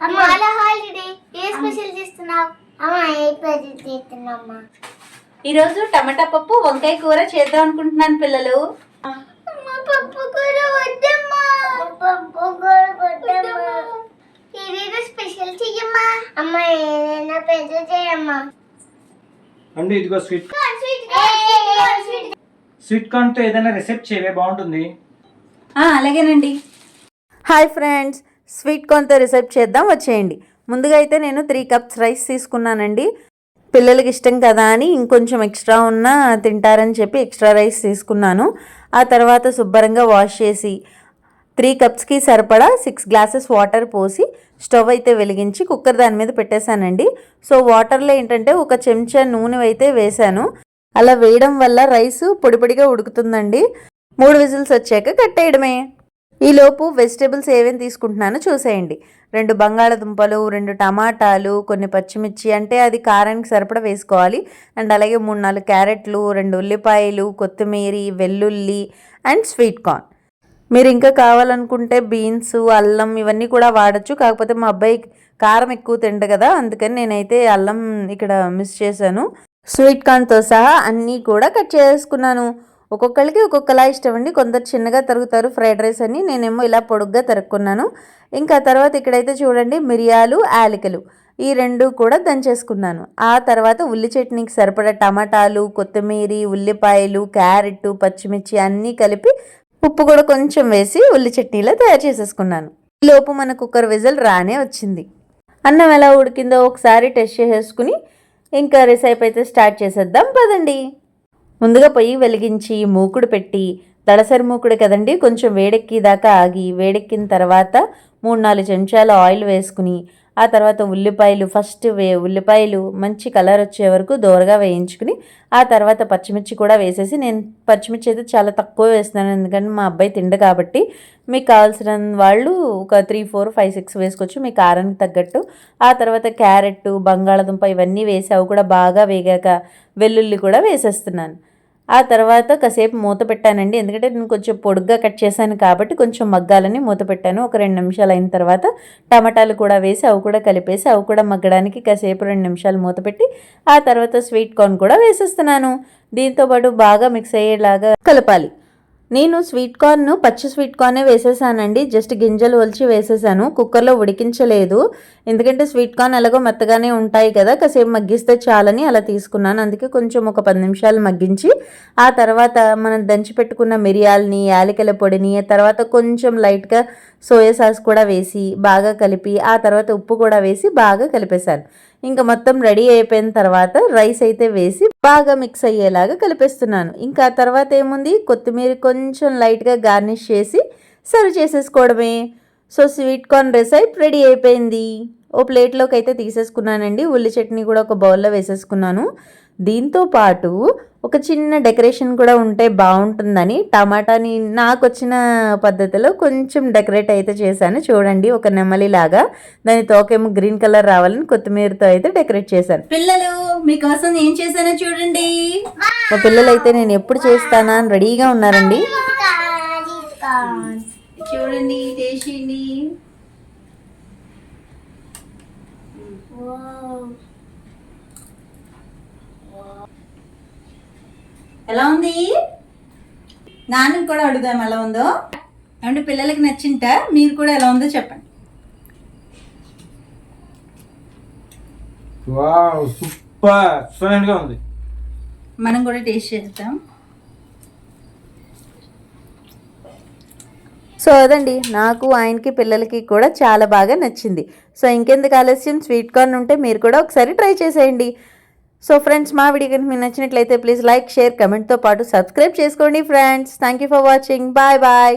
అమ్మాల holiday ఏ special చేస్తున్నావు? అమ్మ ఏ special చేస్తున్నామ్మా ఈరోజు టమాటా పప్పు వంకాయ కూర చేద్దాం అనుకుంటున్నాను పిల్లలు. అమ్మ పప్పు కూర వద్దమ్మా. పప్పు కూర వద్దమ్మా. ఏదైనా స్పెషల్ చెయ్యమ్మా. అమ్మ ఏదైనా స్పెషల్ చేయమ్మా. అండి ఇదిగో స్వీట్ స్వీట్ స్వీట్ కార్న్తో ఏదైనా రెసిపీ చేయవే బాగుంటుంది. ఆ, అలాగేనండి. హాయ్ ఫ్రెండ్స్ స్వీట్ కార్న్తో రిసెప్ట్ చేద్దాం వచ్చేయండి. ముందుగా అయితే నేను త్రీ కప్స్ రైస్ తీసుకున్నానండి. పిల్లలకి ఇష్టం కదా అని ఇంకొంచెం ఎక్స్ట్రా ఉన్నా తింటారని చెప్పి ఎక్స్ట్రా రైస్ తీసుకున్నాను. ఆ తర్వాత శుభ్రంగా వాష్ చేసి త్రీ కప్స్కి సరిపడా సిక్స్ గ్లాసెస్ వాటర్ పోసి స్టవ్ అయితే వెలిగించి కుక్కర్ దాని మీద పెట్టేశానండి. సో వాటర్లో ఏంటంటే ఒక చెంచా నూనె అయితే వేశాను. అలా వేయడం వల్ల రైస్ పొడిపొడిగా ఉడుకుతుందండి. మూడు విజిల్స్ వచ్చాక కట్టేయడమే ఈలోపు వెజిటేబుల్స్ ఏమేమి తీసుకుంటున్నానో చూసేయండి. రెండు బంగాళదుంపలు రెండు టమాటాలు కొన్ని పచ్చిమిర్చి అంటే అది కారానికి సరిపడా వేసుకోవాలి. అండ్ అలాగే మూడు నాలుగు క్యారెట్లు రెండు ఉల్లిపాయలు కొత్తిమీర వెల్లుల్లి అండ్ స్వీట్ కార్న్. మీరు ఇంకా కావాలనుకుంటే బీన్స్ అల్లం ఇవన్నీ కూడా వాడచ్చు. కాకపోతే మా అబ్బాయి కారం ఎక్కువ తిండు కదా అందుకని నేనైతే అల్లం ఇక్కడ మిస్ చేశాను. స్వీట్ కార్న్తో సహా అన్నీ కూడా కట్ చేసుకున్నాను. ఒక్కొక్కరికి ఒక్కొక్కలా ఇష్టం అండి కొందరు చిన్నగా తరుగుతారు ఫ్రైడ్ రైస్ అని. నేనేమో ఇలా పొడుగ్గా తరుక్కున్నాను. ఇంకా తర్వాత ఇక్కడైతే చూడండి మిరియాలు యాలకులు ఈ రెండు కూడా దంచేసుకున్నాను. ఆ తర్వాత ఉల్లి చట్నీకి సరిపడా టమాటాలు కొత్తిమీర ఉల్లిపాయలు క్యారెట్ పచ్చిమిర్చి అన్నీ కలిపి ఉప్పు కూడా కొంచెం వేసి ఉల్లి చట్నీలా తయారు చేసేసుకున్నాను. ఈ లోపు మన కుక్కర్ విజల్ రానే వచ్చింది. అన్నం ఎలా ఉడికిందో ఒకసారి టెస్ట్ చేసేసుకుని ఇంకా రిసైప్ అయితే స్టార్ట్ చేసేద్దాం. పదండి. ముందుగా పొయ్యి వెలిగించి మూకుడు పెట్టి దళసరి మూకుడు కదండి కొంచెం వేడెక్కి దాకా ఆగి వేడెక్కిన తర్వాత మూడు నాలుగు చెంచాల ఆయిల్ వేసుకుని ఆ తర్వాత ఉల్లిపాయలు ఫస్ట్ వే ఉల్లిపాయలు మంచి కలర్ వచ్చే వరకు దోరగా వేయించుకుని ఆ తర్వాత పచ్చిమిర్చి కూడా వేసేసి నేను పచ్చిమిర్చి అయితే చాలా తక్కువ వేస్తున్నాను ఎందుకంటే మా అబ్బాయి తిండు కాబట్టి మీకు కావాల్సిన వాళ్ళు ఒక త్రీ ఫోర్ ఫైవ్ సిక్స్ వేసుకోవచ్చు మీ కారానికి తగ్గట్టు. ఆ తర్వాత క్యారెట్ బంగాళదుంప ఇవన్నీ వేసి అవి కూడా బాగా వేగాక వెల్లుల్లి కూడా వేసేస్తున్నాను. ఆ తర్వాత కాసేపు మూత పెట్టానండి. ఎందుకంటే నేను కొంచెం పొడుగ్గా కట్ చేశాను కాబట్టి కొంచెం మగ్గాలని మూత పెట్టాను. ఒక రెండు నిమిషాలు అయిన తర్వాత టమాటాలు కూడా వేసి అవి కూడా కలిపేసి అవి కూడా మగ్గడానికి కాసేపు రెండు నిమిషాలు మూత పెట్టి ఆ తర్వాత స్వీట్ కార్న్ కూడా వేసేస్తున్నాను. దీంతో పాటు బాగా మిక్స్ అయ్యేలాగా కలపాలి. నేను స్వీట్ కార్న్ పచ్చి స్వీట్ కార్నే వేసేసానండి. జస్ట్ గింజలు ఒలిచి వేసేసాను. కుక్కర్లో ఉడికించలేదు. ఎందుకంటే స్వీట్ కార్న్ ఎలాగో మెత్తగానే ఉంటాయి కదా కాసేపు మగ్గిస్తే చాలని అలా తీసుకున్నాను. అందుకే కొంచెం ఒక పది నిమిషాలు మగ్గించి ఆ తర్వాత మనం దంచి పెట్టుకున్న మిరియాలని యాలకుల పొడిని తర్వాత కొంచెం లైట్గా సోయా సాస్ కూడా వేసి బాగా కలిపి ఆ తర్వాత ఉప్పు కూడా వేసి బాగా కలిపేశాను. ఇంకా మొత్తం రెడీ అయిపోయిన తర్వాత రైస్ అయితే వేసి బాగా మిక్స్ అయ్యేలాగా కలిపేస్తున్నాను. ఇంకా తర్వాత ఏముంది? కొత్తిమీర కొంచెం లైట్గా గార్నిష్ చేసి సర్వ్ చేసేసుకోవడమే. So sweet corn recipe ready అయిపోయింది. ఓ ప్లేట్లోకి అయితే తీసేసుకున్నానండి. ఉల్లి చట్నీ కూడా ఒక బౌల్లో వేసేసుకున్నాను. దీంతో పాటు ఒక చిన్న డెకరేషన్ కూడా ఉంటే బాగుంటుందని. టమాటాని నాకు వచ్చిన పద్ధతిలో కొంచెం డెకరేట్ అయితే చేశాను. చూడండి ఒక నెమలి లాగా దాని తోకేమో గ్రీన్ కలర్ రావాలని కొత్తిమీరతో అయితే డెకరేట్ చేశాను. పిల్లలు మీకోసం ఏం చేశానో చూడండి. మా పిల్లలు అయితే నేను ఎప్పుడు చేస్తానా అని రెడీగా ఉన్నారండి. చూడండి ఎలా ఉంది? నాన్నకి కూడా అడుగుదాం ఎలా ఉందో. ఏమంటే పిల్లలకి నచ్చింట మీరు కూడా ఎలా ఉందో చెప్పండి. వావ్ సూపర్ ఎక్సలెంట్గా ఉంది. మనం కూడా టేస్ట్ చేద్దాం. సో అదండి. నాకు ఆయనకి పిల్లలకి కూడా చాలా బాగా నచ్చింది. సో ఇంకెందుకు ఆలస్యం? స్వీట్ కార్న్ ఉంటే మీరు కూడా ఒకసారి ట్రై చేసేయండి. సో ఫ్రెండ్స్ మా వీడియో కనుక మీకు నచ్చినట్లయితే ప్లీజ్ లైక్ షేర్ కమెంట్తో పాటు సబ్స్క్రైబ్ చేసుకోండి friends. Thank you for watching bye bye